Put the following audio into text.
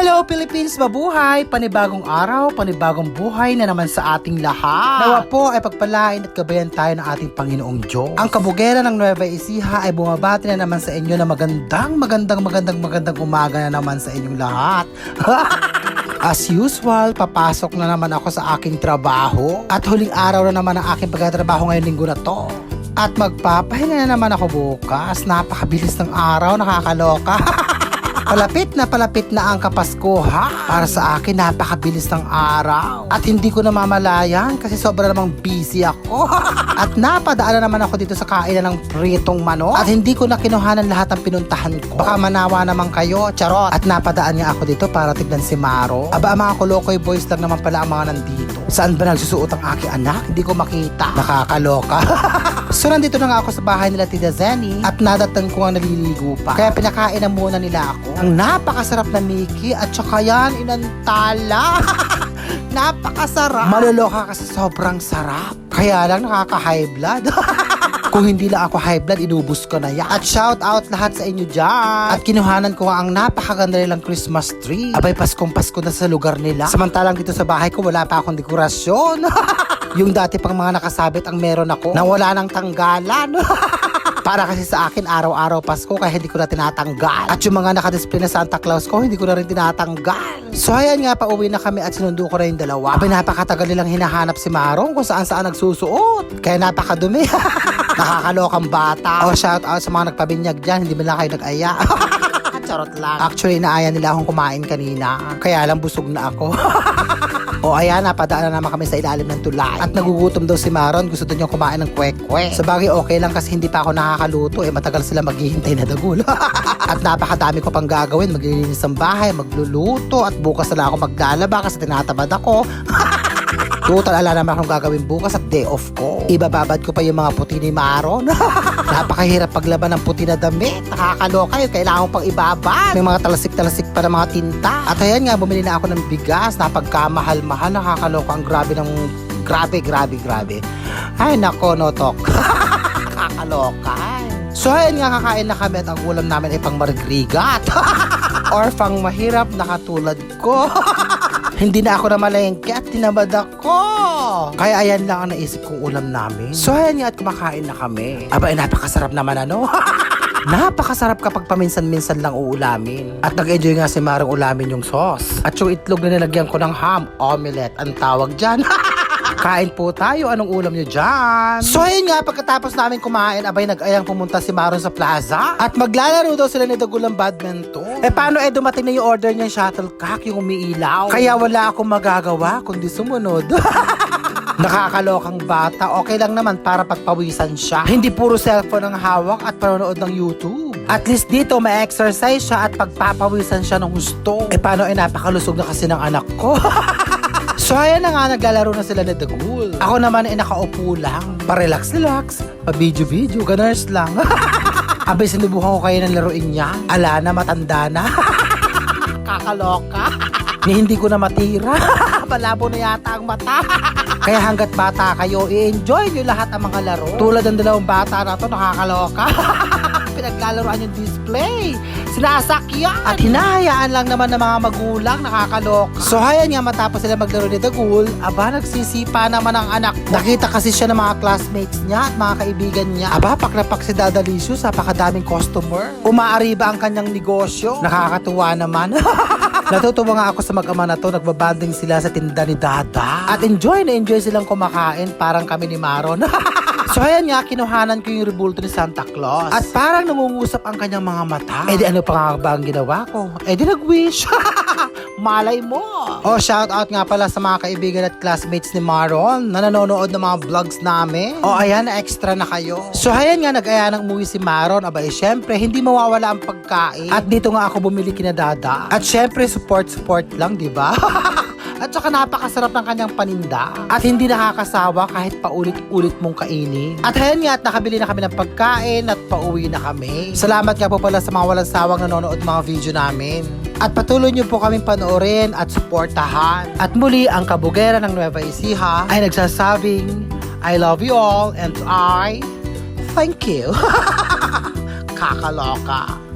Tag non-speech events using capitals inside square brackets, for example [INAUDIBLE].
Hello Philippines, mabuhay! Panibagong araw, panibagong buhay na naman sa ating lahat. Nawa po ay pagpalain at gabayan tayo ng ating Panginoong Diyos. Ang kabugera ng Nueva Ecija ay bumabati na naman sa inyo na magandang, magandang, magandang, magandang umaga na naman sa inyong lahat. [LAUGHS] As usual, papasok na naman ako sa aking trabaho at huling araw na naman ang aking pagtatrabaho ngayong linggo na to. At magpapahinga na naman ako bukas. Napakabilis ng araw, nakakaloka. [LAUGHS] Palapit na palapit na ang Kapaskuhan. Para sa akin, napakabilis ng araw. At hindi ko namamalayan kasi sobra namang busy ako. [LAUGHS] At napadaan na naman ako dito sa kainan ng pritong manok. At hindi ko na kinuhanan lahat ng pinuntahan ko. Baka manawa naman kayo, charot. At napadaan nga ako dito para tignan si Maro. Aba, mga kolokoy boys lang naman pala ang mga nandito. Saan ba nagsusuot ang aking anak? Hindi ko makita. Nakakaloka. [LAUGHS] So nandito na nga ako sa bahay nila Tita Zenny at nadatang ko ang naliligo pa. Kaya pinakain na muna nila ako. Ang napakasarap na Mickey at saka yan inantala. [LAUGHS] Napakasarap. Maluloka kasi sobrang sarap. Kaya lang nakaka-high blood. [LAUGHS] Kung hindi lang ako high blood, inubos ko na yan. At shout out lahat sa inyo dyan. At kinuhanan ko ang napakaganda nilang Christmas tree. Abay, Paskong Pasko na sa lugar nila. Samantalang dito sa bahay ko, wala pa akong dekorasyon. [LAUGHS] yung dati pang mga nakasabit ang meron ako na wala nang tanggalan. [LAUGHS] Para kasi sa akin, araw-araw Pasko kaya hindi ko na tinatanggal. At yung mga nakadisplay na Santa Claus ko, hindi ko na rin tinatanggal. So ayan nga, pauwi na kami at sinundo ko na yung dalawa. Abay, napakatagal nilang hinahanap si Marong kung saan saan nagsusuot. Kaya napakadumi. [LAUGHS] Nakakalokang bata. O shout out sa mga nagpabinyag dyan, hindi mo lang kayo nag-aya. [LAUGHS] Charot lang. Actually, naaya nila akong kumain kanina. Kaya lang busog na ako. [LAUGHS] O ayan, napadaan na naman kami sa ilalim ng tulay. At nagugutom daw si Maron, gusto daw niya kumain ng kwek-kwek. Sa bagay, okay lang kasi hindi pa ako nakakaluto. Eh, matagal sila maghihintay na dagul. [LAUGHS] at napakadami ko pang gagawin. Maglilinis ng bahay, magluluto, at bukas na lang ako maglalaba kasi tinatamad ako. [LAUGHS] Total, ala naman akong gagawin bukas at day off ko. Ibababad ko pa yung mga puti ni Maron. [LAUGHS] Napakahirap paglaban ng puti na damit. Nakakaloka yun. Kailangan pang ibabad. May mga talasik-talasik pa ng mga tinta. At ayan nga, bumili na ako ng bigas. Napagkamahal-mahal. Nakakaloka. Ang grabe ng... Grabe, grabe, grabe. Ay, nako, no talk. [LAUGHS] Nakakaloka. So, ayan nga, kakain na kami at ang ulam namin ay pang marigrigat. [LAUGHS] Or pang mahirap na katulad ko. [LAUGHS] Hindi na ako na malengke at tinamad ako. Kaya ayan lang ang naisip kong ulam namin. So ayan nga at kumakain na kami. Aba, eh, napakasarap naman ano. [LAUGHS] Napakasarap kapag paminsan-minsan lang uulamin. At nag-enjoy nga si Marang ulamin yung sauce. At yung itlog na nilagyan ko ng ham, omelette, ang tawag dyan. [LAUGHS] Kain po tayo. Anong ulam nyo dyan? So ayun nga, pagkatapos namin kumain, abay nag-ayang pumunta si Maron sa plaza. At maglalaro daw sila ni Dagulang badminton. Eh paano eh dumating na yung order niya shuttlecock, yung umiilaw. Kaya wala akong magagawa kundi sumunod. [LAUGHS] Nakakalokang bata, okay lang naman para pagpawisan siya. Hindi puro cellphone ang hawak at panonood ng YouTube. At least dito may exercise siya at pagpapawisan siya ng gusto. Eh paano eh napakalusog na kasi ng anak ko. [LAUGHS] So ayan na nga, naglalaro na sila ni The Ghoul. Ako naman ay nakaupo lang. Pa-relax-relax, pa-video-video, ganers lang. [LAUGHS] Abay, sinubukan ko kayo ng laruin niya. Ala na, matanda na. [LAUGHS] Kakaloka. Ni hindi ko na matira. Malabo na yata ang mata. [LAUGHS] Kaya hanggat bata kayo, i-enjoy nyo lahat ang mga laro. Tulad ng dalawang bata na to, nakakaloka. [LAUGHS] Pinaglalaroan yung display. Sinasakyan. At hinahayaan lang naman ng mga magulang, nakakaloka. So hayan nga matapos sila maglaro ni The Ghoul, aba nagsisipa naman ang anak. Nakita kasi siya ng mga classmates niya at mga kaibigan niya. Aba, pakrapak si Dada Licious, napakadaming customer. Umaariba ang kanyang negosyo. Nakakatuwa naman. [LAUGHS] Natutuwa nga ako sa mag-ama na to, nagbabanding sila sa tinda ni Dada. At enjoy na enjoy silang kumakain, parang kami ni Maron. [LAUGHS] so ayan nga, kinuhanan ko yung rebulto ni Santa Claus. At parang nangungusap ang kanyang mga mata. Eh di ano pa nga ba ang ginawa ko? Eh di nag-wish. [LAUGHS] Malay mo. Oh, shout out nga pala sa mga kaibigan at classmates ni Maron na nanonood ng mga vlogs namin. Oh, ayan, extra na kayo. So, ayan nga, nag-aya ng umuwi si Maron. Aba, eh, syempre, hindi mawawala ang pagkain. At dito nga ako bumili kina Dada. At syempre, support-support lang, di ba? [LAUGHS] At saka napakasarap ng kanyang paninda. At hindi nakakasawa kahit paulit-ulit mong kainin. At ayan nga, at nakabili na kami ng pagkain at pauwi na kami. Salamat nga po pala sa mga walang sawang nanonood mga video namin. At patuloy niyo po kaming panoorin at suportahan. At muli, ang kabugera ng Nueva Ecija ay nagsasabing, I love you all and I thank you. [LAUGHS] Kakaloka.